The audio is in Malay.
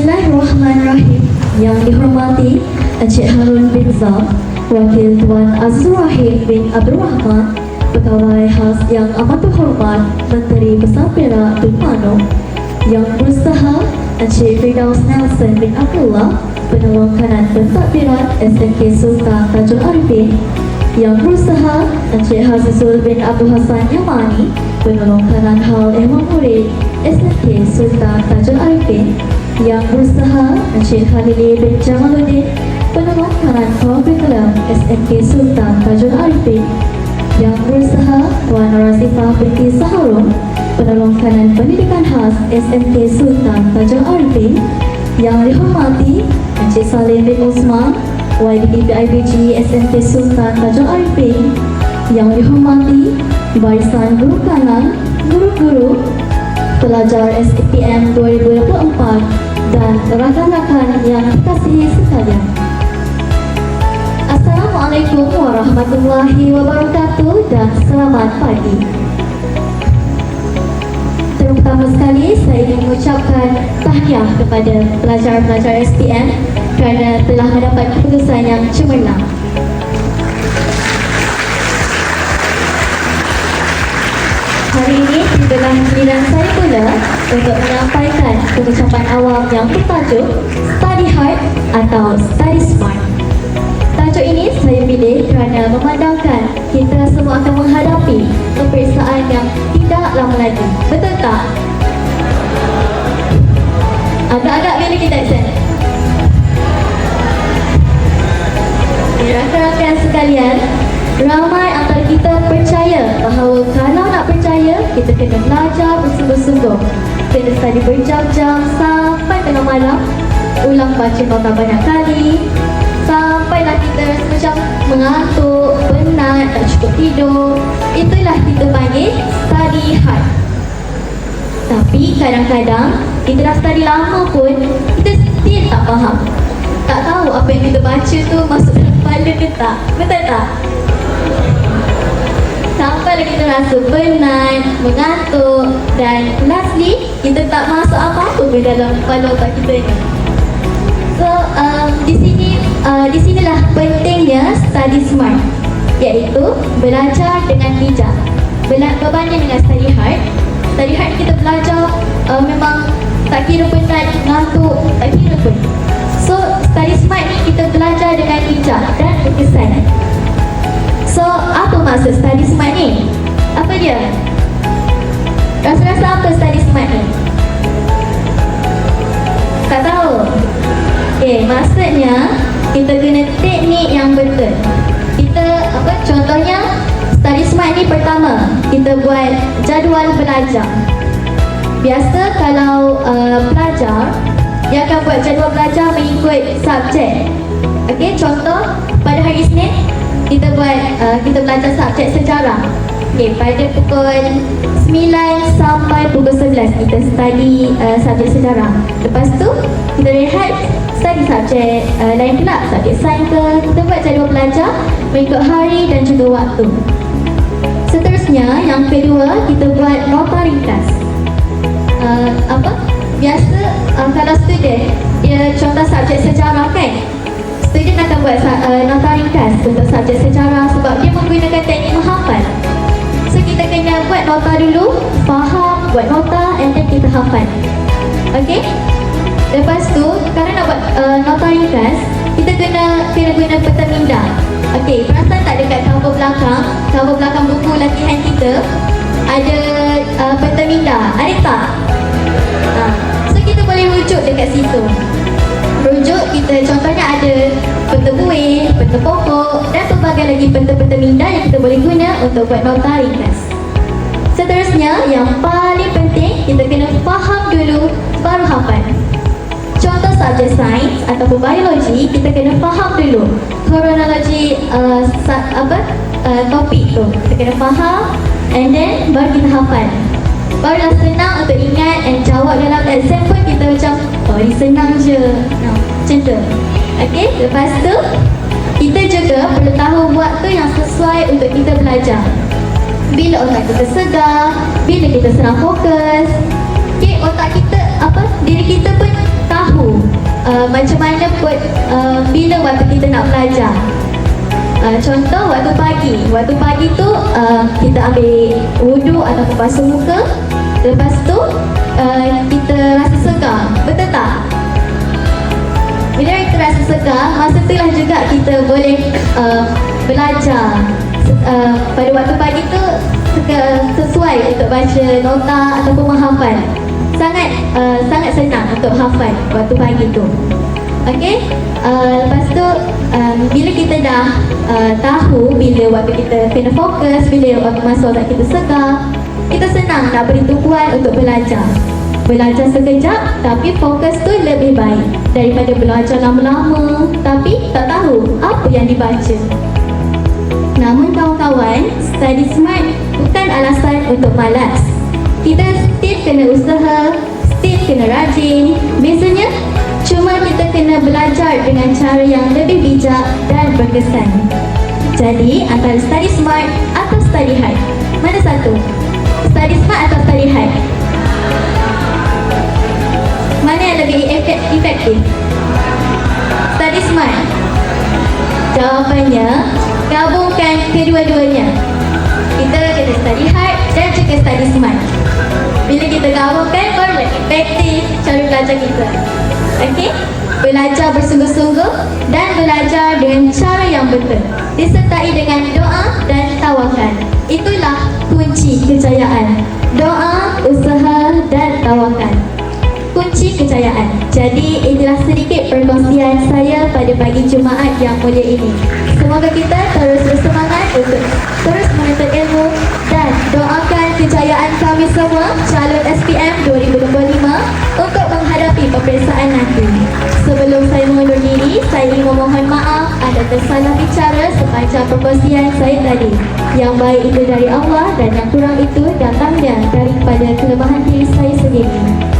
Bismillahirrahmanirrahim. Yang dihormati Encik Harun bin Zam Wakil Tuan Azrul Rahim bin Abdul Rahman Pegawai khas yang amat berhormat Menteri Besar Perak Tun Mano Yang berusaha Encik Firdaus Nelson bin Abdullah Penolong kanan pentadbiran SMK Sultan Tajul Arifin Yang berusaha Encik Hazizul bin Abdul Hassan Yamani Penolong kanan hal Imam Murid SMK Sultan Tajul Arifin yang berusaha Encik Khalili bin Jamaluddin penolong kanan Curriculum SMK Sultan Tajul Arifin yang berusaha Tuan Razifah binti Saharun penolong kanan pendidikan khas SMK Sultan Tajul Arifin yang dihormati Encik Salim bin Usman YDP PIBG SMK Sultan Tajul Arifin yang dihormati barisan guru kanan guru-guru pelajar SPM 2024 dan rakan-rakan yang dikasihi sekalian. Assalamualaikum warahmatullahi wabarakatuh dan selamat pagi. Terutama sekali saya ingin mengucapkan tahniah kepada pelajar-pelajar SPM kerana telah mendapat keputusan yang cemerlang. Hari ini tibalah giliran saya pula untuk menyampaikan pengucapan awam yang bertajuk Study Hard atau Study Smart. Tajuk ini saya pilih kerana memandangkan kita semua akan menghadapi peperiksaan yang tidak lama lagi. Betul tak? Agak-agak bila kita exam? Rakan-rakan sekalian, ramai antara kita percaya bahawa percaya, kita kena belajar bersungguh-sungguh. Kena study berjam-jam sampai tengah malam, ulang baca nota banyak kali, sampailah kita rasa macam mengantuk, penat, tak cukup tidur. Itulah kita panggil study hard. Tapi kadang-kadang kita dah study lama pun kita still tak faham. Tak tahu apa yang kita baca tu masuk dalam kepala ke tak. Betul tak? Sampai kita rasa penat, mengantuk dan lastly kita tak masuk apa-apa ke dalam kepala otak kita ni. So um, di sini uh, di sinilah pentingnya study smart iaitu belajar dengan bijak. Bela- Berbanding dengan study hard, study hard kita belajar uh, memang tak kira penat, ngantuk, tak kita guna teknik yang betul. Kita apa contohnya study smart ni pertama kita buat jadual belajar. Biasa kalau uh, pelajar dia akan buat jadual belajar mengikut subjek. Okey, contoh pada hari Isnin kita buat uh, kita belajar subjek sejarah. Okey, pada pukul 9 sampai pukul 11 kita study uh, subjek sejarah. Lepas tu kita rehat study subjek uh, lain pula, subjek sains ke. Kita buat jadual belajar mengikut hari dan juga waktu. Seterusnya, yang kedua kita buat nota ringkas. Uh, apa? Biasa uh, kalau student dia contoh subjek sejarah kan student akan buat uh, nota ringkas untuk subjek sejarah sebab dia menggunakan teknik buat nota dulu, faham, buat nota and then kita hafal. Okay? Lepas tu, kalau nak buat uh, nota ringkas, kita kena kena guna peta minda. Okay, perasan tak dekat cover belakang, cover belakang buku latihan kita ada uh, peta minda. Ada tak? Ha. So kita boleh rujuk dekat situ. Rujuk kita contohnya ada peta buih, peta pokok dan pelbagai lagi peta-peta minda yang kita boleh guna untuk buat nota ringkas. Seterusnya, yang paling penting kita kena faham dulu baru hafal. Contoh subjek sains ataupun biologi kita kena faham dulu kronologi uh, sa- apa uh, topik tu. Kita kena faham and then baru kita hafal. Barulah senang untuk ingat and jawab dalam exam pun kita macam oh senang je. No, macam tu. Okey, lepas tu kita juga perlu tahu waktu yang sesuai untuk kita belajar. Bila otak kita segar, bila kita senang fokus. Okey, otak kita apa? Diri kita pun tahu uh, macam mana put, uh, bila waktu kita nak belajar. Uh, contoh waktu pagi. Waktu pagi tu uh, kita ambil wuduk ataupun basuh muka. Lepas tu uh, kita rasa segar. Betul tak? Bila kita rasa segar, masa itulah juga kita boleh uh, belajar. Uh, pada waktu pagi tu sesuai untuk baca nota ataupun menghafal. Sangat uh, sangat senang untuk hafal waktu pagi tu. Okey, uh, lepas tu um, bila kita dah uh, tahu bila waktu kita kena fokus, bila waktu masa otak kita segar, kita senang nak beri tumpuan untuk belajar. Belajar sekejap tapi fokus tu lebih baik daripada belajar lama-lama tapi tak tahu apa yang dibaca. Namun kawan-kawan, study smart bukan alasan untuk malas. Kita still kena usaha, still kena rajin. Bezanya, cuma kita kena belajar dengan cara yang lebih bijak dan berkesan. Jadi, antara study smart atau study hard? Mana satu? Study smart atau study hard? Mana yang lebih efek- efektif? Study smart. Jawapannya, kedua-duanya. Kita kena study hard dan juga study smart. Bila kita gabungkan, baru efektif cara belajar kita. Okey? Belajar bersungguh-sungguh dan belajar dengan cara yang betul. Disertai dengan doa dan tawakal. Itulah kunci kejayaan. Doa, usaha dan tawakal kunci kejayaan. Jadi inilah sedikit perkongsian saya pada pagi Jumaat yang mulia ini. Semoga kita terus bersemangat untuk terus menuntut ilmu dan doakan kejayaan kami semua calon SPM 2025 untuk menghadapi peperiksaan nanti. Sebelum saya mengundur diri, saya ingin memohon maaf ada tersalah bicara sepanjang perkongsian saya tadi. Yang baik itu dari Allah dan yang kurang itu datangnya daripada kelemahan diri saya sendiri.